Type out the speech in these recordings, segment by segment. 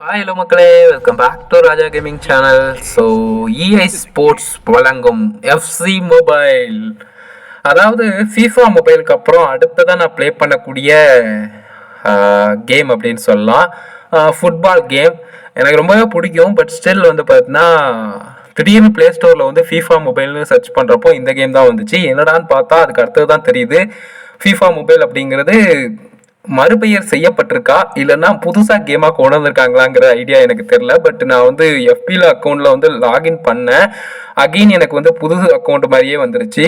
Hi hello மக்களே. Welcome back to Raja gaming channel so EA sports வழங்கும் FC mobile அதாவது FIFA மொபைலுக்கு அப்புறம் அடுத்ததான் நான் ப்ளே பண்ணக்கூடிய கேம் அப்படின்னு சொல்லலாம். ஃபுட்பால் கேம் எனக்கு ரொம்பவே பிடிக்கும். பட் ஸ்டில் வந்து பார்த்தீங்கன்னா திடீர்னு ப்ளே ஸ்டோரில் வந்து ஃபீஃபா மொபைல்னு சர்ச் பண்ணுறப்போ இந்த கேம் தான் வந்துச்சு. என்னடான்னு பார்த்தா அதுக்கு அடுத்தது தான் தெரியுது. ஃபீஃபா மொபைல் அப்படிங்கிறது மறுபெயர் செய்யப்பட்டிருக்கா? இல்லைன்னா புதுசாக கேமாக கொண்டு வந்திருக்காங்களாங்கிற ஐடியா எனக்கு தெரில பட் நான் வந்து எஃபியில் அக்கௌண்ட்டில் வந்து லாகின் பண்ணேன். அகெயின் எனக்கு வந்து புது அக்கௌண்ட் மாதிரியே வந்துருச்சு.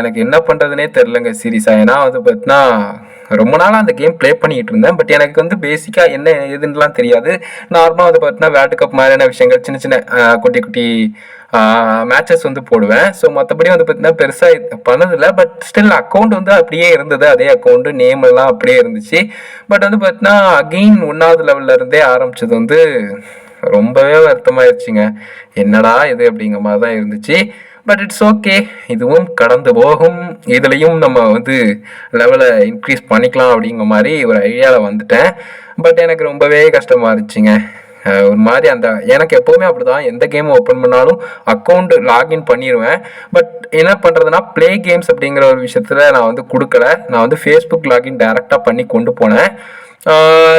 எனக்கு என்ன பண்ணுறதுனே தெரிலங்க சீரியஸாக ஏன்னா வந்து பார்த்தினா ரொம்ப நாளாக அந்த கேம் ப்ளே பண்ணிகிட்டு இருந்தேன். பட் எனக்கு வந்து பேசிக்காக என்ன ஏதுன்னுலாம் தெரியாது. நார்மலாக வந்து பார்த்தீங்கன்னா வேர்ல்டு கப் மாதிரியான விஷயங்கள் சின்ன சின்ன குட்டி குட்டி மேட்சஸ் வந்து போடுவேன். ஸோ மற்றபடி வந்து பார்த்தீங்கன்னா பெருசாக பண்ணதில்லை. பட் ஸ்டில் அக்கௌண்ட் வந்து அப்படியே இருந்தது. அதே அக்கௌண்ட் நேம் எல்லாம் அப்படியே இருந்துச்சு. பட் வந்து பார்த்தீங்கன்னா அகெயின் ஒன்றாவது லெவல்ல இருந்தே ஆரம்பிச்சது வந்து ரொம்பவே வருத்தமாயிருச்சுங்க. என்னடா இது அப்படிங்கிற மாதிரி தான் இருந்துச்சு. பட் இட்ஸ் ஓகே இதுவும் கடந்து போகும். இதுலேயும் நம்ம வந்து லெவலை இன்க்ரீஸ் பண்ணிக்கலாம் அப்படிங்கிற மாதிரி ஒரு ஐடியாவில் வந்துட்டேன். பட் எனக்கு ரொம்பவே கஷ்டமாக இருந்துச்சுங்க. ஒரு மாதிரி அந்த எனக்கு எப்போவுமே அப்படிதான். எந்த கேம் ஓப்பன் பண்ணாலும் அக்கௌண்ட் லாகின் பண்ணிடுவேன் பட் என்ன பண்ணுறதுனா ப்ளே கேம்ஸ் அப்படிங்கிற ஒரு விஷயத்தில் நான் வந்து கொடுக்கல. நான் வந்து ஃபேஸ்புக் லாகின் டைரெக்டாக பண்ணி கொண்டு போனேன்.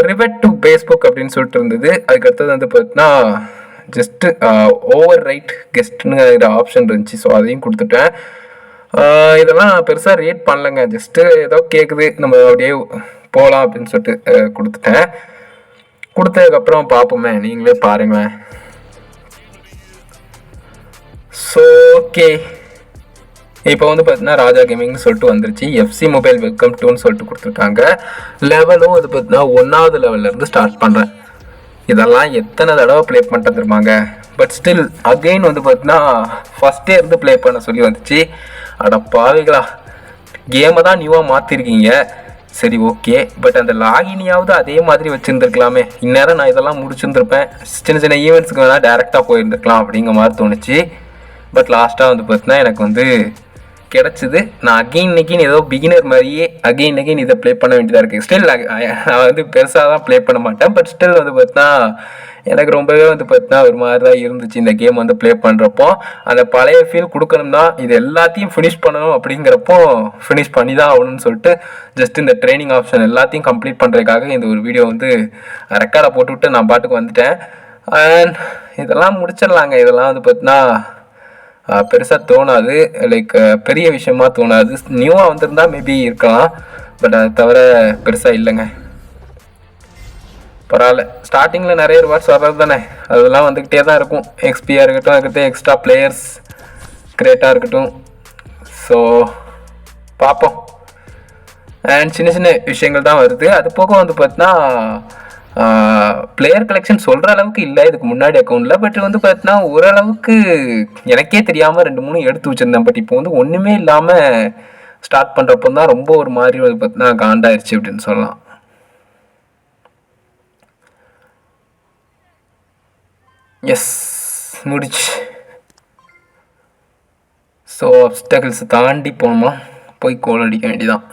ரிவெட் டு ஃபேஸ்புக் அப்படின்னு சொல்லிட்டு இருந்தது. அதுக்கடுத்தது வந்து பார்த்தீங்கன்னா ஜஸ்ட்டு ஓவர் ரைட் கெஸ்ட்னு ஆப்ஷன் இருந்துச்சு. ஸோ அதையும் கொடுத்துட்டேன். இதெல்லாம் பெருசாக ரேட் பண்ணலைங்க. ஜஸ்ட்டு ஏதோ கேட்குது நம்ம அப்படியே போகலாம் அப்படின்னு சொல்லிட்டு கொடுத்துட்டேன். கொடுத்ததுக்கப்புறம் பார்ப்போமே நீங்களே பாருங்களேன். ஸோ ஓகே இப்போ வந்து பார்த்தீங்கன்னா ராஜா கேமிங்னு சொல்லிட்டு வந்துருச்சு. எஃப்சி மொபைல் வெல்கம் டூன்னு சொல்லிட்டு கொடுத்துருக்காங்க. லெவலும் அது பார்த்தீங்கன்னா ஒன்றாவது லெவல்லேருந்து ஸ்டார்ட் பண்ணுறேன் இதெல்லாம் எத்தனை தடவை ப்ளே பண்ணிட்டு இருப்பாங்க பட் ஸ்டில் அகெயின் வந்து பார்த்தீங்கன்னா ஃபஸ்ட்டே இருந்து ப்ளே பண்ண சொல்லி வந்துச்சு. அட பாவிகளா. கேமை தான் நியூவாக மாற்றிருக்கீங்க சரி ஓகே பட் அந்த லாகினியாவது அதே மாதிரி வச்சுருந்துருக்கலாமே. இந்நேரம் நான் இதெல்லாம் முடிச்சிருந்துருப்பேன். சின்ன சின்ன ஈவெண்ட்ஸ்க்கு வேணால் டேரெக்டாக போயிருந்துருக்கலாம் அப்படிங்கிற மாதிரி தோணுச்சு. பட் லாஸ்ட்டாக வந்து பார்த்தீங்கன்னா எனக்கு வந்து கிடச்சிது. நான் அகெயின் அகெயின் ஏதோ பிகினர் மாதிரியே அகெயின் அகெயின் இதை ப்ளே பண்ண வேண்டியதாக இருக்குது ஸ்டில் நான் வந்து பெருசாக தான் ப்ளே பண்ண மாட்டேன். பட் ஸ்டில் வந்து பார்த்தீங்கன்னா எனக்கு ரொம்பவே வந்து பார்த்தீங்கன்னா ஒரு மாதிரி தான் இருந்துச்சு. இந்த கேம் வந்து ப்ளே பண்ணுறப்போ அந்த பழைய ஃபீல் கொடுக்கணும்னா இது எல்லாத்தையும் ஃபினிஷ் பண்ணணும் அப்படிங்கிறப்போ ஃபினிஷ் பண்ணி தான் ஆகணும்னு சொல்லிட்டு ஜஸ்ட் இந்த ட்ரைனிங் ஆப்ஷன் எல்லாத்தையும் கம்ப்ளீட் பண்ணுறதுக்காக இந்த ஒரு வீடியோ வந்து ரெக்கார்டை போட்டுவிட்டு நான் பாட்டுக்கு வந்துட்டேன். அண்ட் இதெல்லாம் முடிச்சிடலாங்க. இதெல்லாம் வந்து பார்த்தீங்கன்னா பெருசாக தோணாது. லைக் பெரிய விஷயமா தோணாது. நியூவாக வந்திருந்தா மேபி இருக்கலாம். பட் அதை தவிர பெருசாக இல்லைங்க. பரவாயில்ல. ஸ்டார்டிங்கில் நிறைய ரிவார்ட்ஸ் வர்றது தானே? அதெல்லாம் வந்துக்கிட்டே தான் இருக்கும். எக்ஸ்பியாக இருக்கட்டும் அதுக்கிட்டே எக்ஸ்ட்ரா பிளேயர்ஸ் கிரேட்டாக இருக்கட்டும். ஸோ பார்ப்போம். அண்ட் சின்ன சின்ன விஷயங்கள் தான் வருது. அது போக வந்து பார்த்தீங்கன்னா பிளேயர் கலெக்ஷன் சொல்கிற அளவுக்கு இல்லை இதுக்கு முன்னாடி அக்கௌண்ட்டில் பட் வந்து பார்த்தீங்கன்னா ஓரளவுக்கு எனக்கே தெரியாமல் ரெண்டு மூணு எடுத்து வச்சுருந்தேன். பட் இப்போ வந்து ஒன்றுமே இல்லாமல் ஸ்டார்ட் பண்ணுறப்போ தான் ரொம்ப ஒரு மாதிரி வந்து பார்த்தீங்கன்னா காண்டாயிருச்சு அப்படின்னு சொல்லலாம். எஸ் முடிச்சு. ஸோ அப்டக்கிள்ஸ் தாண்டி போகணுமா போய் கோல் அடிக்க வேண்டியதான்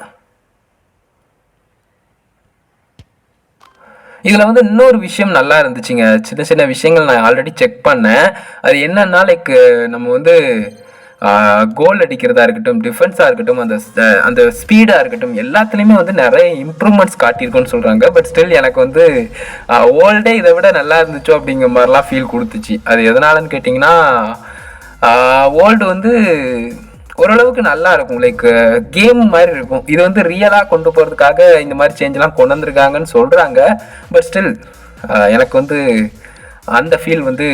இதில் வந்து இன்னொரு விஷயம் நல்லா இருந்துச்சுங்க. சின்ன சின்ன விஷயங்கள் நான் ஆல்ரெடி செக் பண்ணேன். அது என்னன்னா லைக் நம்ம வந்து கோல் அடிக்கிறதா இருக்கட்டும் டிஃபென்ஸாக இருக்கட்டும் அந்த அந்த ஸ்பீடாக இருக்கட்டும் எல்லாத்துலேயுமே வந்து நிறைய இம்ப்ரூவ்மெண்ட்ஸ் காட்டியிருக்குன்னு சொல்கிறாங்க பட் ஸ்டில் எனக்கு வந்து ஓல்டே இதை விட நல்லா இருந்துச்சோ அப்படிங்கிற மாதிரிலாம் ஃபீல் கொடுத்துச்சு. அது எதனாலன்னு கேட்டிங்கன்னா ஓல்டு வந்து ஓரளவுக்கு நல்லா இருக்கும். லைக் கேம் மாதிரி இருக்கும். இது வந்து ரியலாக கொண்டு போகிறதுக்காக இந்த மாதிரி சேஞ்செலாம் கொண்டு வந்திருக்காங்கன்னு சொல்கிறாங்க பட் ஸ்டில் எனக்கு வந்து அந்த ஃபீல் வந்து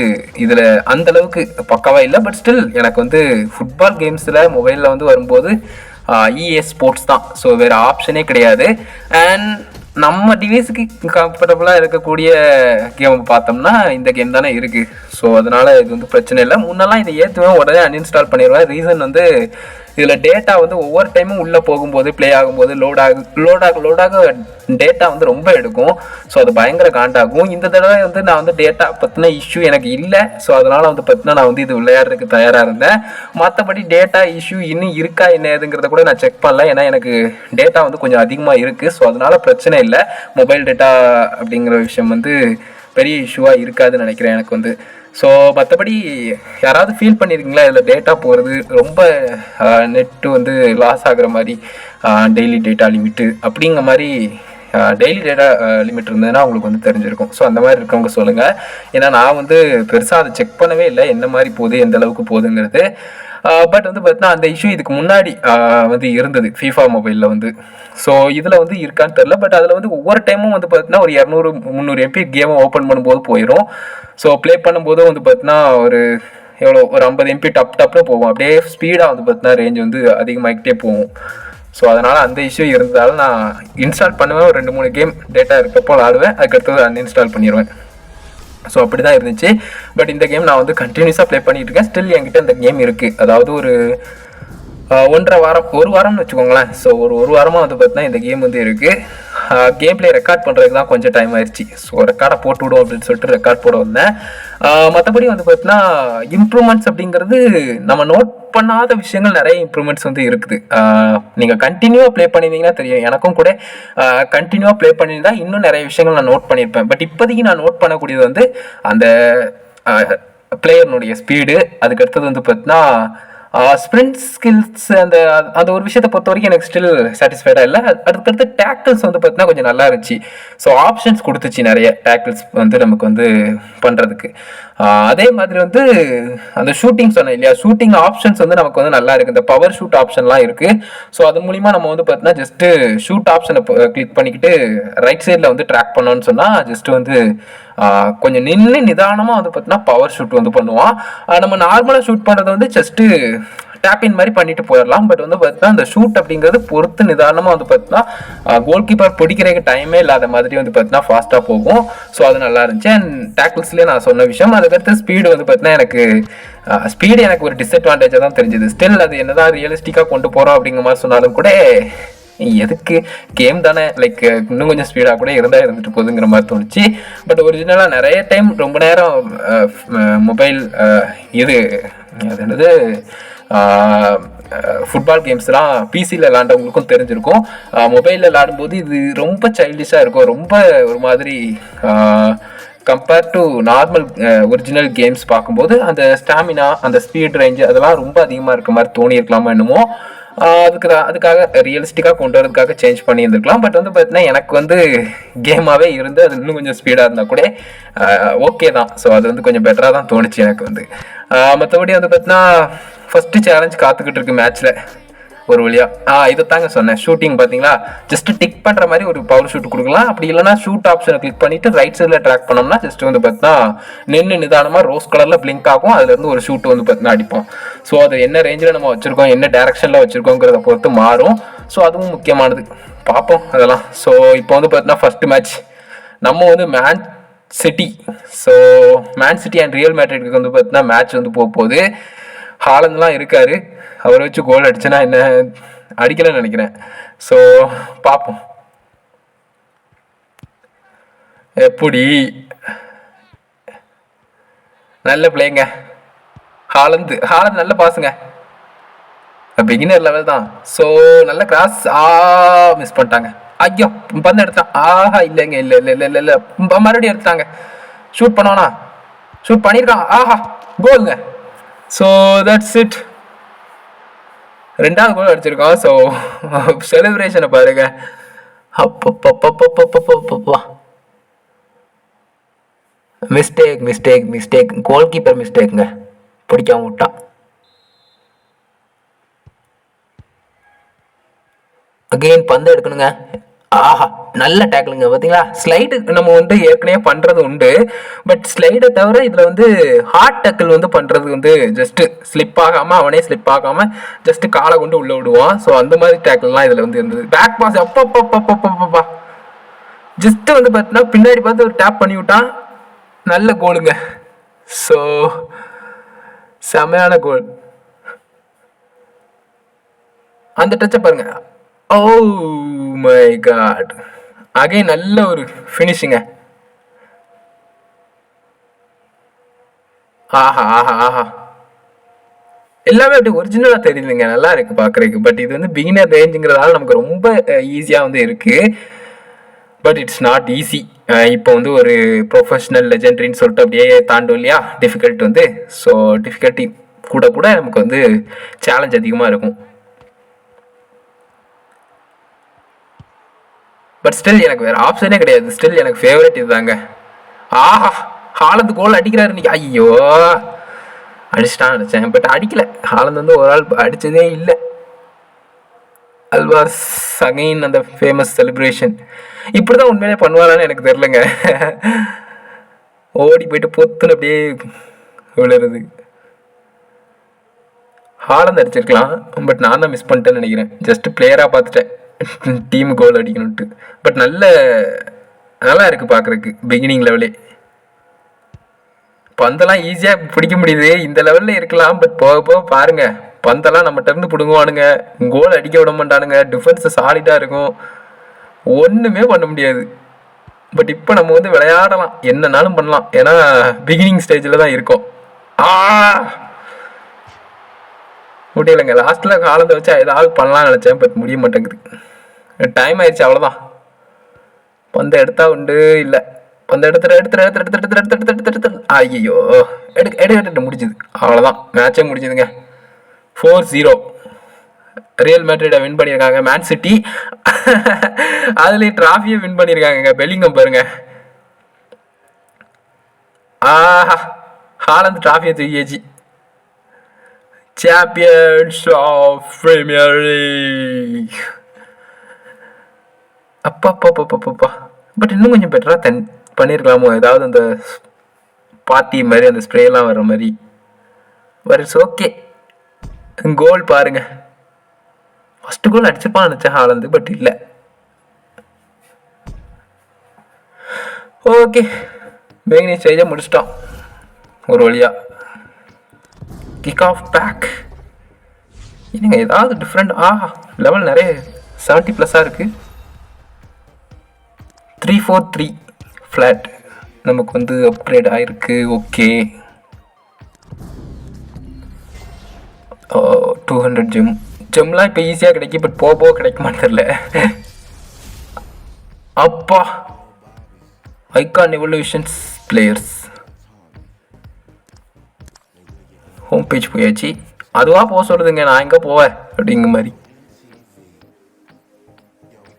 இதில் அந்த அளவுக்கு பக்காவாக இல்லை பட் ஸ்டில் எனக்கு வந்து ஃபுட்பால் கேம்ஸில் மொபைலில் வந்து வரும்போது இஏ ஸ்போர்ட்ஸ் தான். ஸோ வேறு ஆப்ஷனே கிடையாது. அண்ட் நம்ம டிவைஸுக்கு கம்ஃபர்டபுளாக இருக்கக்கூடிய கேம் பார்த்தோம்னா இந்த கேம் தானே இருக்குது ஸோ அதனால் இது வந்து பிரச்சனை இல்லை. முன்னெல்லாம் இதை ஏற்றுவேன் உடனே அன்இன்ஸ்டால் பண்ணிடுவேன் ரீசன் வந்து இதில் டேட்டா வந்து ஒவ்வொரு டைமும் உள்ளே போகும்போது ப்ளே ஆகும்போது லோட் ஆகு லோடாக டேட்டா வந்து ரொம்ப எடுக்கும். ஸோ அது பயங்கர காண்டாகும். இந்த தடவை வந்து நான் வந்து டேட்டா பற்றின இஷ்யூ எனக்கு இல்லை. ஸோ அதனால் வந்து பார்த்தினா நான் வந்து இது விளையாடுறதுக்கு தயாராக இருந்தேன். மற்றபடி டேட்டா இஷ்யூ இன்னும் இருக்கா என்ன ஏதுங்கிறத கூட நான் செக் பண்ணல. ஏன்னா எனக்கு டேட்டா வந்து கொஞ்சம் அதிகமாக இருக்குது ஸோ அதனால் பிரச்சனை இல்லை. மொபைல் டேட்டா அப்படிங்கிற விஷயம் வந்து பெரிய இஷ்யூவாக இருக்காதுன்னு நினைக்கிறேன் எனக்கு வந்து. ஸோ மற்றபடி யாராவது ஃபீல் பண்ணியிருக்கீங்களா இதில் டேட்டா போகிறது ரொம்ப நெட்டு வந்து லாஸ் ஆகிற மாதிரி டெய்லி டேட்டா லிமிட்டு அப்படிங்கிற மாதிரி டெய்லி டேட்டா லிமிட் இருந்ததுன்னா உங்களுக்கு வந்து தெரிஞ்சிருக்கும். ஸோ அந்த மாதிரி இருக்கவங்க சொல்லுங்கள் ஏன்னா நான் வந்து பெருசாக அதை செக் பண்ணவே இல்லை. என்ன மாதிரி போகுது எந்த அளவுக்கு போகுதுங்கிறது. பட் வந்து பார்த்தீங்கன்னா அந்த இஷ்யூ இதுக்கு முன்னாடி வந்து இருந்தது. ஃபீஃபா மொபைலில் வந்து. ஸோ இதில் வந்து இருக்கான்னு தெரில பட் அதில் வந்து ஒவ்வொரு டைமும் வந்து பார்த்தீங்கன்னா ஒரு இரநூறு முந்நூறு எம்பி கேமை ஓப்பன் பண்ணும்போது போயிடும் ஸோ ப்ளே பண்ணும்போதும் வந்து பார்த்தீங்கன்னா ஒரு எவ்வளோ ஒரு ஐம்பது எம்பி டப் டப்னு போகும். அப்படியே ஸ்பீடாக வந்து பார்த்தீங்கன்னா ரேஞ்ச் வந்து அதிகமாகிக்கிட்டே போகும். ஸோ அதனால் அந்த இஷ்யூ இருந்தாலும் நான் இன்ஸ்டால் பண்ணுவேன். ஒரு ரெண்டு மூணு கேம் டேட்டா இருக்கப்போ விளாடுவேன். அதுக்கடுத்தது அன்இன்ஸ்டால் பண்ணிடுவேன் ஸோ அப்படி தான் இருந்துச்சு. பட் இந்த கேம் நான் வந்து கண்டினியூஸாக ப்ளே பண்ணிகிட்டு இருக்கேன். ஸ்டில் என்கிட்ட இந்த கேம் இருக்குது அதாவது ஒரு ஒன்றரை வாரம் ஒரு வாரம்னு வச்சுக்கோங்களேன். ஸோ ஒரு ஒரு வாரமாக வந்து பார்த்தீங்கன்னா இந்த கேம் வந்து இருக்குது கேம் பிளே ரெக்கார்ட் பண்ணுறதுக்கு தான் கொஞ்சம் டைம் ஆயிடுச்சு ஸோ ரெக்கார்டை போட்டு விடும் அப்படின்னு சொல்லிட்டு ரெக்கார்ட் போட வந்தேன். மற்றபடி வந்து பார்த்தீங்கன்னா இம்ப்ரூவ்மெண்ட்ஸ் அப்படிங்கிறது நம்ம நோட் பண்ணாத விஷயங்கள் நிறைய இம்ப்ரூவ்மெண்ட்ஸ் வந்து இருக்குது. நீங்கள் கண்டினியூவாக ப்ளே பண்ணியிருந்தீங்கன்னா தெரியும். எனக்கும் கூட கண்டினியூவாக ப்ளே பண்ணியிருந்தா இன்னும் நிறைய விஷயங்கள் நான் நோட் பண்ணியிருப்பேன் பட் இப்போதைக்கு நான் நோட் பண்ணக்கூடியது வந்து அந்த பிளேயர்னுடைய ஸ்பீடு அதுக்கு அடுத்தது வந்து பார்த்தீங்கன்னா ஸ்ப்ரிண்ட் ஸ்கில்ஸ் அந்த அந்த ஒரு விஷயத்தை பொறுத்த வரைக்கும் எனக்கு ஸ்டில் சாட்டிஸ்ஃபைடாக இல்லை. அதுக்கடுத்து டேக்கிள்ஸ் வந்து பார்த்தீங்கன்னா கொஞ்சம் நல்லா இருந்துச்சு. ஸோ ஆப்ஷன்ஸ் கொடுத்துச்சு நிறைய டேக்கிள்ஸ் வந்து நமக்கு வந்து பண்ணுறதுக்கு அதே மாதிரி வந்து அந்த ஷூட்டிங் சொன்னேன் இல்லையா? ஷூட்டிங் ஆப்ஷன்ஸ் வந்து நமக்கு வந்து நல்லா இருக்குது இந்த பவர் ஷூட் ஆப்ஷன்லாம் இருக்குது ஸோ அது மூலிமா நம்ம வந்து பார்த்தீங்கன்னா ஜஸ்ட்டு ஷூட் ஆப்ஷனை கிளிக் பண்ணிக்கிட்டு ரைட் சைடில் வந்து ட்ராக் பண்ணோன்னு சொன்னால் ஜஸ்ட்டு வந்து கொஞ்சம் நின்று நிதானமாக வந்து பார்த்தீங்கன்னா பவர் ஷூட் வந்து பண்ணுவான். நம்ம நார்மலாக ஷூட் பண்ணுறது வந்து ஜஸ்ட்டு டேப்பின் மாதிரி பண்ணிட்டு போயிடலாம். பட் வந்து பார்த்தீங்கன்னா அந்த ஷூட் அப்படிங்கிறது பொறுத்து நிதானமாக வந்து பார்த்தீங்கன்னா கோல் கீப்பர் பிடிக்கிறதுக்கு டைமே இல்லாத மாதிரி வந்து பார்த்தீங்கன்னா ஃபாஸ்ட்டாக போகும். ஸோ அது நல்லா இருந்துச்சு. அண்ட் டேக்கிள்ஸ்லேயே நான் சொன்ன விஷயம் அதுக்கடுத்து ஸ்பீடு வந்து பார்த்தீங்கன்னா எனக்கு ஸ்பீடு எனக்கு ஒரு டிஸ்அட்வான்டேஜாக தான் தெரிஞ்சது. ஸ்டில் அது என்னதான் ரியலிஸ்டிக்காக கொண்டு போகிறோம் அப்படிங்கிற மாதிரி சொன்னாலும் கூட எதுக்கு? கேம் தானே. லைக் இன்னும் கொஞ்சம் ஸ்பீடாக கூட இருந்தால் இருந்துட்டு போகுதுங்கிற மாதிரி தோணுச்சு. பட் ஒரிஜினலாக நிறைய டைம் ரொம்ப நேரம் மொபைல் இது அது என்னது? ஃபுட்பால் கேம்ஸ்லாம் பிசியில் விளாண்டவங்களுக்கும் தெரிஞ்சிருக்கும். மொபைலில் விளாடும்போது இது ரொம்ப சைல்டிஷாக இருக்கும். ரொம்ப ஒரு மாதிரி compare to normal original games பார்க்கும்போது அந்த ஸ்டாமினா அந்த ஸ்பீட் ரேஞ்சு அதெல்லாம் ரொம்ப அதிகமாக இருக்க மாதிரி தோணியிருக்கலாமா என்னமோ. அதுக்கு தான் அதுக்காக ரியலிஸ்டிக்காக கொண்டு வரதுக்காக சேஞ்ச் பண்ணியிருந்துருக்கலாம். பட் வந்து பார்த்தீங்கன்னா எனக்கு வந்து கேமாகவே இருந்து அது இன்னும் கொஞ்சம் ஸ்பீடாக இருந்தால் கூட ஓகே தான். ஸோ அது வந்து கொஞ்சம் பெட்டராக தான் தோணுச்சு எனக்கு வந்து. மற்றபடி வந்து பார்த்தீங்கன்னா ஃபஸ்ட்டு சேலஞ்ச் காத்துக்கிட்டு இருக்கு மேட்ச்சில் ஒரு வழியாக ஆ இதை தாங்க சொன்னேன். ஷூட்டிங் பார்த்தீங்களா ஜஸ்ட் டிக் பண்ணுற மாதிரி ஒரு பவர் ஷூட் கொடுக்கலாம். அப்படி இல்லைனா ஷூட் ஆப்ஷனை கிளிக் பண்ணிட்டு ரைட் சைடில் ட்ராக் பண்ணோம்னா ஜஸ்ட் வந்து பார்த்தீங்கன்னா நின்று நிதானமாக ரோஸ் கலரில் பிளிங்க் ஆகும். அதுலேருந்து ஒரு ஷூட் வந்து பார்த்தீங்கன்னா அடிப்போம். ஸோ அது என்ன ரேஞ்சில் நம்ம வச்சுருக்கோம் என்ன டேரக்ஷனில் வச்சுருக்கோங்கிறத பொறுத்து மாறும். ஸோ அதுவும் முக்கியமானது. பார்ப்போம் அதெல்லாம். ஸோ இப்போ வந்து பார்த்தீங்கன்னா ஃபஸ்ட்டு மேட்ச் நம்ம வந்து match city so man city and real மேட்ரிட்க்கு வந்து பார்த்தீங்கன்னா மேட்ச் வந்து போக போகுது. ஹாலந்துலாம் இருக்கார். அவரை வச்சு கோல் அடிச்சேன்னா என்ன அடிக்கலைன்னு நினைக்கிறேன். ஸோ பார்ப்போம். எப்படி? நல்ல பிள்ளைங்க ஹாலந்து ஹாலந்து நல்ல பாசுங்க பிகினர் லெவல் தான். ஸோ நல்ல கிராஸ் ஆ மிஸ் பண்ணிட்டாங்க. ஐயோ பந்து எடுத்தான் ஆஹா இல்லைங்க இல்லை இல்லை இல்லை இல்லை இல்லை. மறுபடியும் எடுத்தாங்க. ஷூட் பண்ணுவானா ஷூட் பண்ணியிருக்கான். ஆஹா கோலுங்க ஸோ தட்ஸ் இட் ரெண்டாவது கோல் அடிச்சிருக்கோம். ஸோ செலிப்ரேஷனை பாருங்க. அப்பப்பப்பப்பப்பப்பப்பப்பா mistake mistake mistake goalkeeper மிஸ்டேக்குங்க பிடிக்காம விட்டான் அகெயின் பந்து எடுக்கணுங்க. ஆஹா நல்ல டேக்கிளுங்க பார்த்தீங்களா ஸ்லைடு நம்ம வந்து ஏற்கனவே பண்ணுறது உண்டு. பட் ஸ்லைடை தவிர இதில் வந்து ஹார்ட் டேக்கிள் வந்து பண்ணுறது வந்து ஜஸ்ட்டு ஸ்லிப் ஆகாமல் அவனே ஸ்லிப் ஆகாமல் ஜஸ்ட்டு காலை கொண்டு உள்ளே விடுவான். ஸோ அந்த மாதிரி டேக்கிள்லாம் இதில் வந்து இருந்தது. பேக் பாஸ் அப்பப்பப்பப்பப்பப்பா ஜஸ்ட்டு வந்து பார்த்தீங்கன்னா பின்னாடி பார்த்து ஒரு டேப் பண்ணி விட்டான் நல்ல கோலுங்க ஸோ செமையான கோல் அந்த டச்சை பாருங்கள் ஓ மை காட் அகை நல்ல ஒரு ஃபினிஷிங்க ஆஹா ஆஹா ஆஹா. எல்லாமே அப்படி ஒரிஜினலாக தெரியுதுங்க. நல்லா இருக்கு பார்க்குறதுக்கு பட் இது வந்து பிகினர் ரேஞ்சுங்கிறதால நமக்கு ரொம்ப ஈஸியாக வந்து இருக்கு. பட் இட்ஸ் நாட் ஈஸி இப்போ வந்து ஒரு ப்ரொஃபஷ்னல் லெஜெண்ட்ரின்னு சொல்லிட்டு அப்படியே தாண்டும் இல்லையா? டிஃபிகல்ட் வந்து. ஸோ டிஃபிகல்ட்டி கூட கூட நமக்கு வந்து சேலஞ்ச் அதிகமாக இருக்கும். பட் ஸ்டில் எனக்கு வேறு ஆப்ஷனே கிடையாது. ஸ்டில் எனக்கு ஃபேவரட் இதுதாங்க. ஆஹா ஹாலந்து கோல் அடிக்கிறாரு இன்னைக்கு. ஐயோ அடிச்சிட்டான் அடிச்சேன் பட் அடிக்கல. ஹாலந்து வந்து ஒரு ஆள் அடித்ததே இல்லை. அல்வாஸ் அகைன் அந்த ஃபேமஸ் செலிப்ரேஷன் இப்படி தான் உண்மையிலே பண்ணுவாரான்னு எனக்கு தெரிலங்க ஓடி போயிட்டு பொத்துன்னு அப்படியே விழுறது. ஹாலந்து அடிச்சிருக்கலாம். பட் நான் தான் மிஸ் பண்ணிட்டேன்னு நினைக்கிறேன். ஜஸ்ட் பிளேயராக பார்த்துட்டேன். டீம் கோல் அடிக்கணுன்ட்டு பட் நல்ல நல்லா இருக்குது பார்க்குறதுக்கு பிகினிங் லெவலே பந்தெல்லாம் ஈஸியாக பிடிக்க முடியுது. இந்த லெவலில் இருக்கலாம் பட் போக போக பாருங்க. பந்தெல்லாம் நம்மகிட்ட இருந்து பிடுங்குவானுங்க. கோல் அடிக்க விட மாட்டானுங்க. டிஃபென்ஸ் சாலிடாக இருக்கும். ஒன்றுமே பண்ண முடியாது. பட் இப்போ நம்ம வந்து விளையாடலாம். என்னன்னாலும் பண்ணலாம். ஏன்னா பிகினிங் ஸ்டேஜில் தான் இருக்கோம். ஆ! முடியலைங்க. லாஸ்ட்டில் காலத்தை வச்சு ஏதாவது பண்ணலாம்னு நினச்சேன் பட் முடிய மாட்டேங்குது. டைம் ஆயிடுச்சு அவ்வளோதான் பந்த எடுத்தா உண்டு? இல்லை. பந்த எடுத்துட்டு எடுத்துட்டு எடுத்து எடுத்து எடுத்து எடுத்து எடுத்து எடுத்து எடுத்து ஐயோ எடு எடு எடுத்து முடிஞ்சுது. அவ்வளோதான் மேட்சே முடிஞ்சுதுங்க. ஃபோர் ஜீரோ ரியல் மேட்ரிடை வின் பண்ணியிருக்காங்க. மேன் சிட்டி அதுலேயும் ட்ராஃபியை வின் பண்ணியிருக்காங்க பெல்லிங்கம் பாருங்க. ஆஹா. ஹாலந்து ட்ராஃபியை தூக்கியாச்சு. Champions of Premier League. அப்பா அப்பா அப்பா அப்பா அப்பா பட் இன்னும் கொஞ்சம் பெட்டராக தன் பண்ணியிருக்கலாமோ ஏதாவது அந்த பார்ட்டி மாதிரி அந்த ஸ்ப்ரேலாம் வர மாதிரி. பட் இட்ஸ் ஓகே கோல் பாருங்க. ஃபஸ்ட்டு கோல் அடிச்சிருப்பான்னு நினச்சேன் ஹாலந்து பட் இல்லை. ஓகே பேகினி ஸ்டேஜை முடிச்சிட்டோம் ஒரு வழியாக கிக் ஆஃப் பேக் என்னங்க ஏதாவது டிஃப்ரெண்ட் ஆ லெவல் நிறைய செவன்ட்டி ப்ளஸ்ஸாக இருக்குது த்ரீ ஃபோர் த்ரீ ஃப்ளாட் நமக்கு வந்து அப்கிரேட் ஆகிருக்கு ஓகே டூ ஹண்ட்ரட் ஜெம் ஜெம்லாம் இப்போ ஈஸியாக கிடைக்கும் பட் போக போக கிடைக்க தெரில அப்பா icon evolutions players home page போயாச்சு. அதுவாக போக சொல்லுதுங்க நான் எங்கே போவேன்? அப்படிங்கிற மாதிரி.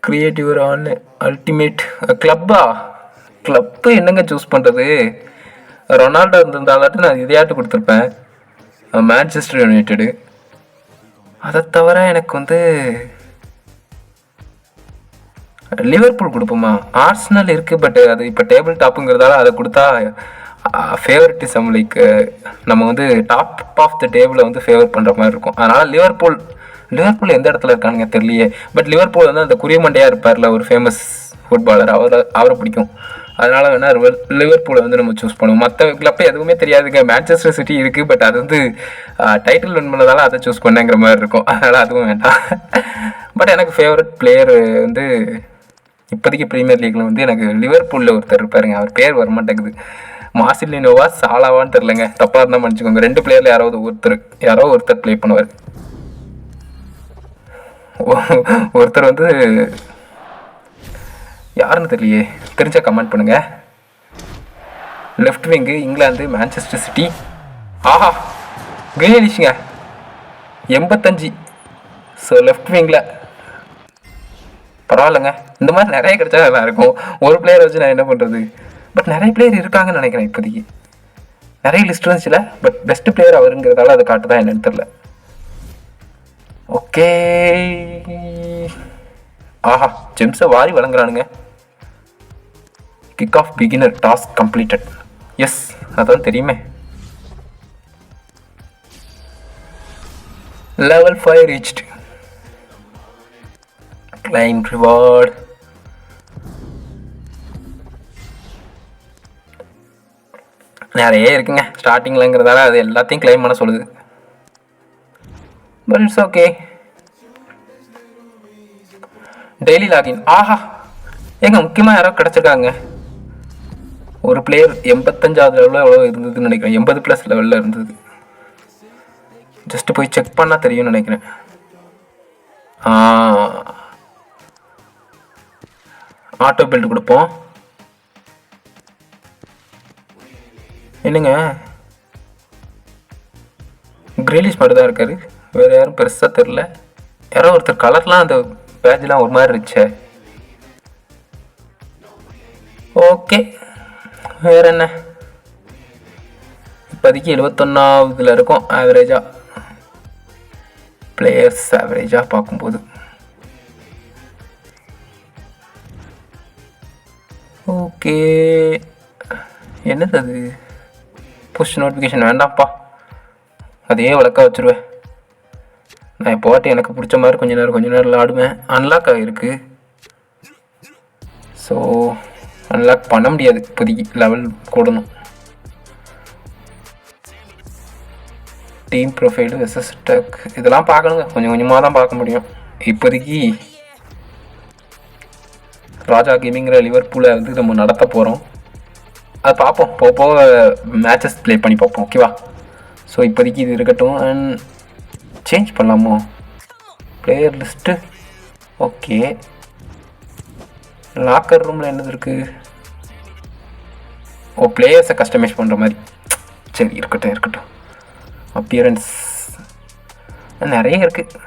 க்ரியேட்டிவ் ஆன் அல்டிமேட் கிளப்பா கிளப்பு என்னங்க சூஸ் பண்ணுறது ரொனால்டோ இருந்திருந்தாலாட்டு நான் இதையாட்டு கொடுத்துருப்பேன். மேன்செஸ்டர் யுனைடெடு அதை தவிர எனக்கு வந்து லிவர்பூல் கொடுப்போமா? ஆர்ஸ்னல் இருக்குது பட் அது இப்போ டேபிள் டாப்புங்கிறதால அதை கொடுத்தா ஃபேவரட்டிசம் லைக் நம்ம வந்து டாப் ஆஃப் த டேபிளை வந்து ஃபேவர் பண்ணுற மாதிரி இருக்கும். அதனால் லிவர்பூல் லிவர்பூல் எந்த இடத்துல இருக்கானுங்க தெரியலையே. பட் லிவர்பூல் வந்து அந்த குரியமண்டையாக இருப்பார்ல ஒரு ஃபேமஸ் ஃபுட்பாலர் அவரை அவரை பிடிக்கும். அதனால வேணால் லிவர்பூலை வந்து நம்ம சூஸ் பண்ணுவோம். மற்ற கிளப்பை எதுவுமே தெரியாதுங்க. மேன்செஸ்டர் சிட்டி இருக்குது பட் அது வந்து டைட்டில் வின் பண்ணதால அதை சூஸ் பண்ணேங்கிற மாதிரி இருக்கும். அதனால் அதுவும் வேண்டாம். பட் எனக்கு ஃபேவரட் பிளேயர் வந்து இப்போதைக்கு ப்ரீமியர் லீக்கில் வந்து எனக்கு லிவர்பூலில் ஒருத்தர் இருப்பாருங்க. அவர் பேர் வர மாட்டேங்குது மாசிலினோவா சாலாவான்னு தெரிலங்க தப்பாக இருந்தால் மன்னிச்சுக்கோங்க. ரெண்டு பிளேயரில் யாராவது ஒருத்தர் யாரோ ஒருத்தர் ப்ளே பண்ணுவார். ஒருத்தர் வந்து யாருன்னு தெரியலையே. தெரிஞ்சா கமெண்ட் பண்ணுங்கள் left wing England Manchester city ஆஹா கிரீனிஷுங்க எண்பத்தஞ்சு. ஸோ லெஃப்ட் விங்கில் பரவாயில்லைங்க. இந்த மாதிரி நிறைய கிடைச்சா நல்லா இருக்கும். ஒரு பிளேயரை வச்சு நான் என்ன பண்ணுறது பட் நிறைய பிளேயர் இருக்காங்கன்னு நினைக்கிறேன் இப்போதைக்கு. நிறைய லிஸ்ட் இருந்துச்சுல பட் பெஸ்ட் பிளேயர் அவருங்கிறதால அதை காட்டுதா என்னன்னு தெரில ஓகே ஆஹா ஜெம்ஸை வாரி வழங்குறானுங்க. Kick off beginner task completed yes அதான் தெரியுமே. Level five reached claim reward நிறைய இருக்குங்க. ஸ்டார்டிங்லங்கிறதால அது எல்லாத்தையும் கிளைம் பண்ண சொல்லுது. But it's okay daily login ஆஹா. ஏங்க முக்கியமாக யாரோ கிடச்சிருக்காங்க. ஒரு பிளேயர் எண்பத்தஞ்சாவது லெவலில் எவ்வளோ இருந்ததுன்னு நினைக்கிறேன். எண்பது ப்ளஸ் லெவலில் இருந்தது. ஜஸ்ட் போய் செக் பண்ணால் தெரியும்னு நினைக்கிறேன். ஆட்டோ பில்டு கொடுப்போம். என்னங்க? கிரீலிஷ் மட்டும் தான் இருக்காரு. வேறு யாரும் பெருசாக தெரில யாரோ ஒருத்தர் கலர்லாம் அந்த பேஜ்லாம் ஒரு மாதிரி இருந்துச்சே. ஓகே வேற என்ன? இப்போதைக்கு எழுபத்தொன்னாவதுல இருக்கும் ஆவரேஜாக பிளேயர்ஸ் ஆவரேஜாக பார்க்கும்போது. ஓகே என்னது அது? புஷ் நோட்டிஃபிகேஷன் வேண்டாம்ப்பா. அதையே வழக்காக வச்சுருவேன். நான் இப்போ எனக்கு பிடிச்ச மாதிரி கொஞ்ச நேரம் கொஞ்ச நேரம் விளாடுவேன் அன்லாக் ஆகிருக்கு ஸோ அன்லாக் பண்ண முடியாது. இப்போதைக்கு லெவல் கூடணும் டீம் ப்ரொஃபைலு வெசஸ் டக் இதெல்லாம் பார்க்கணுங்க. கொஞ்சம் கொஞ்சமாக தான் பார்க்க முடியும். இப்போதைக்கு ராஜா கேமிங்கிற லிவர்பூலை வந்து நம்ம நடத்த போகிறோம் அது பார்ப்போம் போக போக மேட்சஸ் ப்ளே பண்ணி பார்ப்போம் ஓகேவா ஸோ இப்போதைக்கு இது இருக்கட்டும். அண்ட் சேஞ்ச் பண்ணலாமோ? பிளேயர் லிஸ்ட்டு ஓகே லாக்கர் ரூமில் என்னது இருக்குது ஓ பிளேயர்ஸை கஸ்டமைஸ் பண்ணுற மாதிரி. சரி இருக்கட்டும் இருக்கட்டும். அப்பியரன்ஸ் நிறைய இருக்குது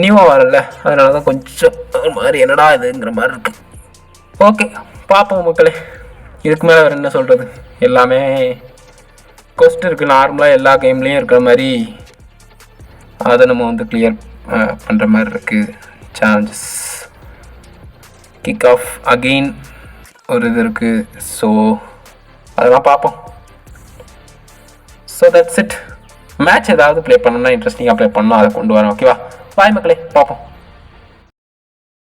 நியூவாக வரல. அதனால தான் கொஞ்சம் மாதிரி என்னடா இதுங்கிற மாதிரி இருக்குது ஓகே பார்ப்போம் மக்களே. இதுக்கு மேலே வேறு என்ன சொல்கிறது எல்லாமே கொஸ்ட் இருக்குது நார்மலாக எல்லா கேம்லேயும் இருக்கிற மாதிரி அதை நம்ம வந்து கிளியர் பண்ணுற மாதிரி இருக்குது சேலஞ்சஸ் கிக் ஆஃப் அகெயின் ஒரு இது இருக்குது ஸோ அதெல்லாம் பார்ப்போம் ஸோ தட்ஸ் இட் மேட்ச் ஏதாவது ப்ளே பண்ணணும்னா இன்ட்ரெஸ்டிங்காக ப்ளே பண்ணணும் அதை கொண்டு வரேன். ஓகேவா பாய் மக்களே. பார்ப்போம்